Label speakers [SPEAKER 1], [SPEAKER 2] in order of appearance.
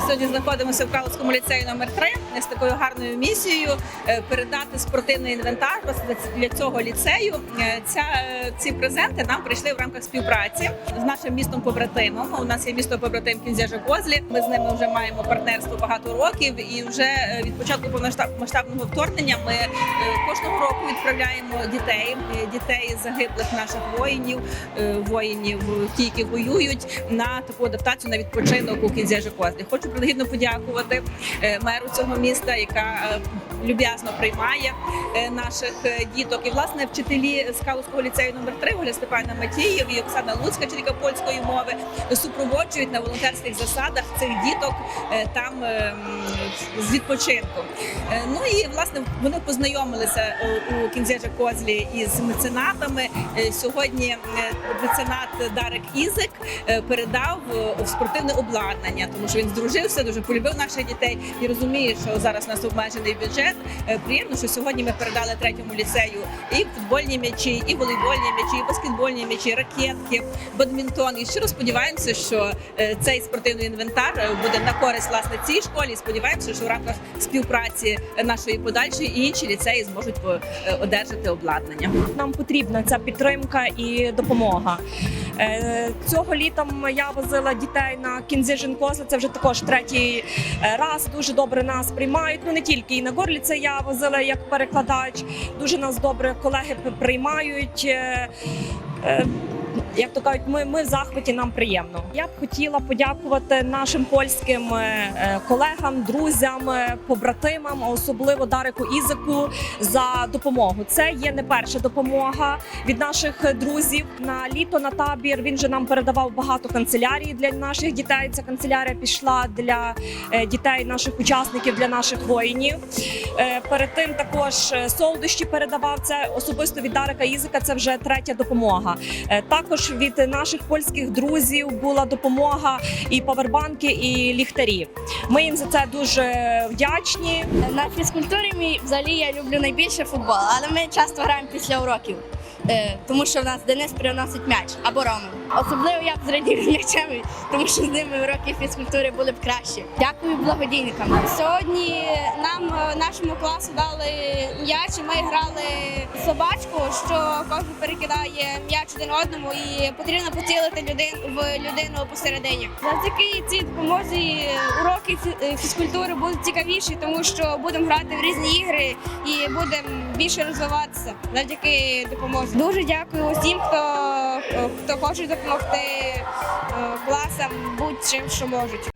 [SPEAKER 1] Сьогодні знаходимося в Калицькому ліцеї номер 3 з такою гарною місією е, передати спортивний інвентар для цього ліцею. Е, Ця е, ці презенти нам прийшли в рамках співпраці з нашим містом побратимом. У нас є місто побратим Кінзяжа Козлі. Ми з ними вже маємо партнерство багато років, і вже від початку повномасштабного вторгнення ми кожного року відправляємо дітей, дітей загиблих наших воїнів, воїнів, ті, які воюють, на таку адаптацію на відпочинок у Кінзяжі Козлі. Хочу принагідно подякувати е, меру цього міста, яка е, люб'язно приймає е, наших діток. І власне вчителі з Калузького ліцею номер 3 Оля Степана Матієв і Оксана Луцька, вчителька польської мови, супроводжують на волонтерських засадах цих діток там з відпочинку. Ну і власне вони познайомилися у Кінзяжа Козлі із меценатами. Сьогодні меценат Дарек Ізик передав спортивне обладнання, тому що він здружився, дуже полюбив наших дітей і розуміє, що зараз у нас обмежений бюджет. Е, Приємно, що сьогодні ми передали третьому ліцею і футбольні м'ячі, і волейбольні м'ячі, і баскетбольні м'ячі, ракетки, бадмінтон. І щиро сподіваємося, що е, цей спортивний інвентар е, буде на користь власне цій школі. І Сподіваємося, що в рамках співпраці нашої подальшої і інші ліцеї зможуть одержати обладнання.
[SPEAKER 2] Нам потрібна ця підтримка і допомога. Е, Цього літа я возила дітей на кінзижин Козли. Це вже також третій е, раз. Дуже добре нас приймають. Ну не тільки і на горліце я возила як перекладач. Дуже нас добре колеги приймають. Як то кажуть, ми, ми в захваті нам приємно. Я б хотіла подякувати нашим польським е, е, колегам, друзям, е, побратимам, особливо Дарику Ізику за допомогу. Це є не перша допомога від наших друзів на літо на табір. Він же нам передавав багато канцелярій для наших дітей. Ця канцелярія пішла для дітей, наших учасників, для наших воїнів. Перед тим також солодощі передавав це особисто від Дарика Ізика. Це вже третя допомога. Е, Також від наших польських друзів була допомога і павербанки, і ліхтарі. Ми їм за це дуже вдячні.
[SPEAKER 3] На фізкультурі мій взагалі я люблю найбільше футбол, але ми часто граємо після уроків, е, тому що в нас Денис приносить м'яч або Рома. Особливо я б зрадів м'ячами, тому що з ними уроки фізкультури були б краще. Дякую благодійникам. Сьогодні нам е, нашому класу дали м'яч, ми грали в собачку, що кожен перекидає м'яч один одному, і потрібно поцілити людин в людину посередині. Завдяки цій допомозі уроки е, фізкультури будуть цікавіші, тому що будемо грати в різні ігри і будемо більше розвиватися завдяки допомозі. Дуже дякую усім, хто, хто хоче допомогти е, класам будь-чим, що можуть.